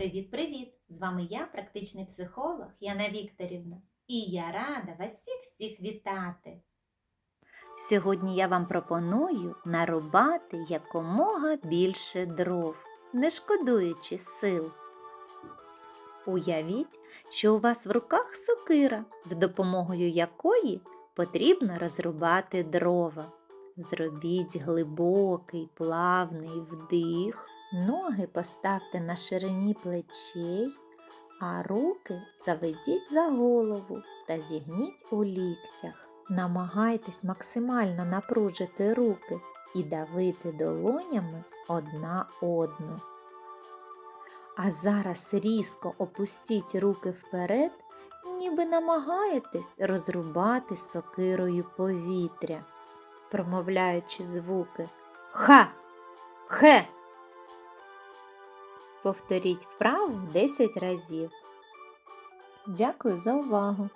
Привіт-привіт! З вами я, практичний психолог Яна Вікторівна, і я рада вас всіх всіх вітати. Сьогодні я вам пропоную нарубати якомога більше дров, не шкодуючи сил. Уявіть, що у вас в руках сокира, за допомогою якої потрібно розрубати дрова. Зробіть глибокий плавний вдих, ноги поставте на ширині плечей, а руки заведіть за голову та зігніть у ліктях. Намагайтесь максимально напружити руки і давити долонями одна одну. А зараз різко опустіть руки вперед, ніби намагаєтесь розрубати сокирою повітря, промовляючи звуки Ха! Хе! Повторіть вправу 10 разів. Дякую за увагу!